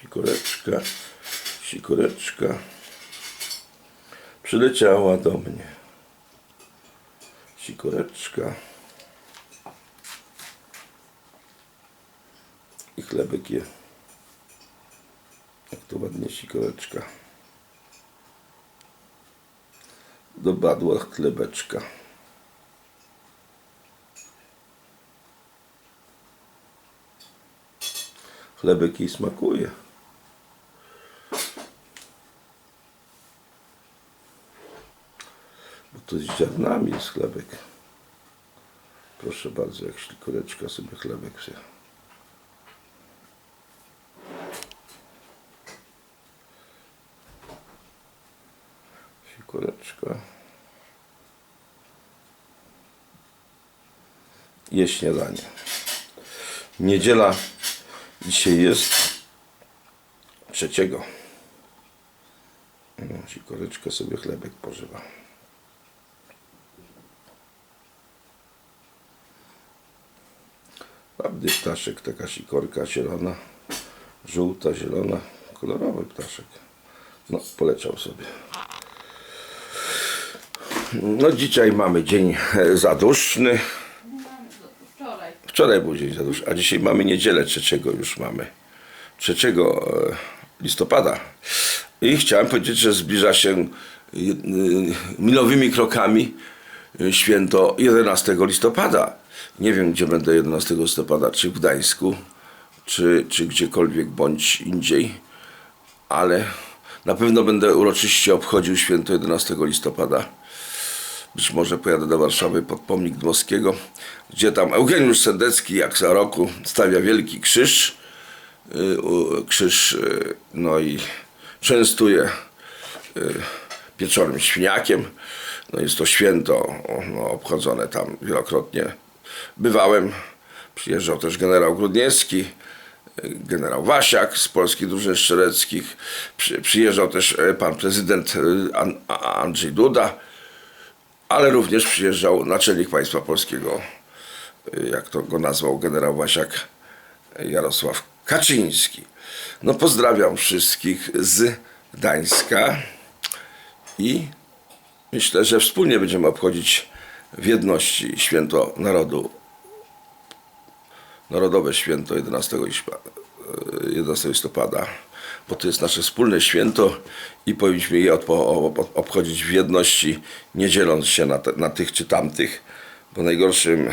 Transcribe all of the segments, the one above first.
Sikoreczka, sikoreczka przyleciała do mnie. Sikoreczka. I chlebek je. Jak to ładnie sikoreczka. Dobadła chlebeczka. Chlebek jej smakuje. To z ziarnami jest chlebek. Proszę bardzo, jak ślikoreczka sobie chlebek wzięła. Sikoreczka. Je śniadanie. Niedziela dzisiaj jest trzeciego. No, Sikoreczka sobie chlebek pożywa. Ładny ptaszek, taka sikorka zielona, żółta, zielona, kolorowy ptaszek. No, poleciał sobie. No, dzisiaj mamy dzień e, zaduszny. Wczoraj. Wczoraj był dzień zaduszny, a dzisiaj mamy niedzielę trzeciego już mamy. 3 e, listopada. I chciałem powiedzieć, że zbliża się y, milowymi krokami święto 11 listopada. Nie wiem, gdzie będę 11 listopada, czy w Gdańsku, czy, czy gdziekolwiek bądź indziej, ale na pewno będę uroczyście obchodził święto 11 listopada. Być może pojadę do Warszawy pod pomnik Dmowskiego, gdzie tam Eugeniusz Sendecki, jak za roku, stawia wielki krzyż. y, Krzyż, y, no i częstuje y, pieczonym świniakiem. No jest to święto no, obchodzone tam wielokrotnie. Bywałem. Przyjeżdżał też generał Grudniewski, generał Wasiak z polskich drużyn strzereckich. Przy, przyjeżdżał też y, pan prezydent A- Andrzej Duda ale również przyjeżdżał naczelnik państwa polskiego, y, jak to go nazwał generał Wasiak, Jarosław Kaczyński. No pozdrawiam wszystkich z Gdańska i myślę, że wspólnie będziemy obchodzić w jedności święto narodu, narodowe święto 11 listopada. 11 listopada, bo to jest nasze wspólne święto i powinniśmy je obchodzić w jedności, nie dzieląc się na, na tych czy tamtych, bo najgorszym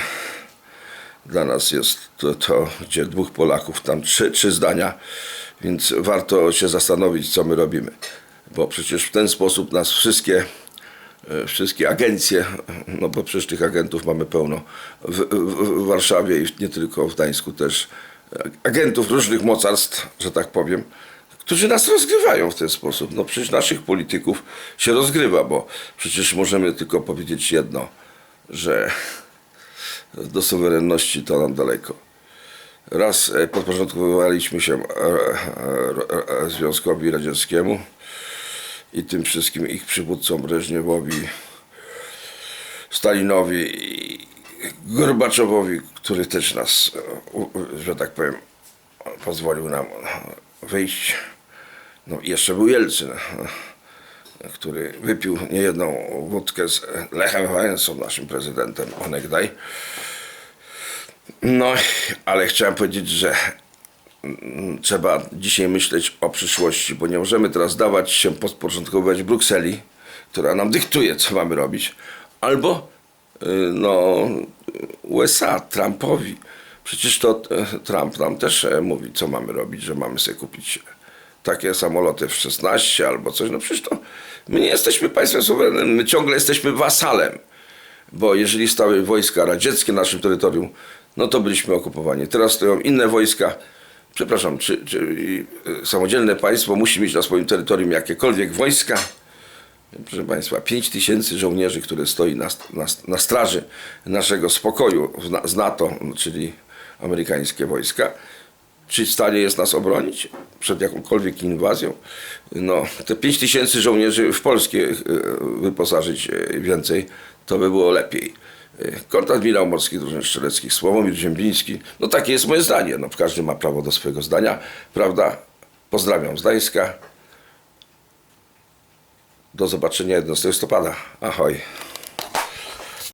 dla nas jest to, to gdzie dwóch Polaków, tam trzy, trzy zdania, więc warto się zastanowić, co my robimy, bo przecież w ten sposób nas wszystkie e, wszystkie agencje, no bo przecież tych agentów mamy pełno w, w, w Warszawie i nie tylko w Gdańsku też, e, agentów różnych mocarstw, że tak powiem, którzy nas rozgrywają w ten sposób. No przecież naszych polityków się rozgrywa, bo przecież możemy tylko powiedzieć jedno, że do suwerenności to nam daleko. Raz e, podporządkowaliśmy się e, e, e, Związkowi Radzieckiemu i tym wszystkim ich przywódcom Breżniewowi, Stalinowi i Gorbaczowowi, który też nas, że tak powiem, pozwolił nam wyjść. No jeszcze był Jelcyn, który wypił niejedną wódkę z Lechem Wałęsą, naszym prezydentem onegdaj. No, ale chciałem powiedzieć, że trzeba dzisiaj myśleć o przyszłości, bo nie możemy teraz dawać się podporządkowywać Brukseli, która nam dyktuje, co mamy robić, albo y, no, USA, Trumpowi. Przecież to e, Trump nam też e, mówi, co mamy robić, że mamy sobie kupić takie samoloty F-16 albo coś. No przecież to my nie jesteśmy państwem suwerennym, my ciągle jesteśmy wasalem bo jeżeli stały wojska radzieckie na naszym terytorium, no to byliśmy okupowani. Teraz stoją inne wojska. Przepraszam, czy, czy y, samodzielne państwo musi mieć na swoim terytorium jakiekolwiek wojska? Proszę Państwa, 5 tysięcy żołnierzy, które stoi na, na, na straży naszego spokoju z NATO, czyli amerykańskie wojska. Czy w stanie jest nas obronić przed jakąkolwiek inwazją? No, te 5 tysięcy żołnierzy w Polskie e, wyposażyć e, więcej, to by było lepiej. E, Kontradmirał Morskich Drużyn Szczeleckich, Sławomir Ziembiński. No takie jest moje zdanie. No, każdy ma prawo do swojego zdania, prawda? Pozdrawiam z. Do zobaczenia 11 listopada. Ahoj.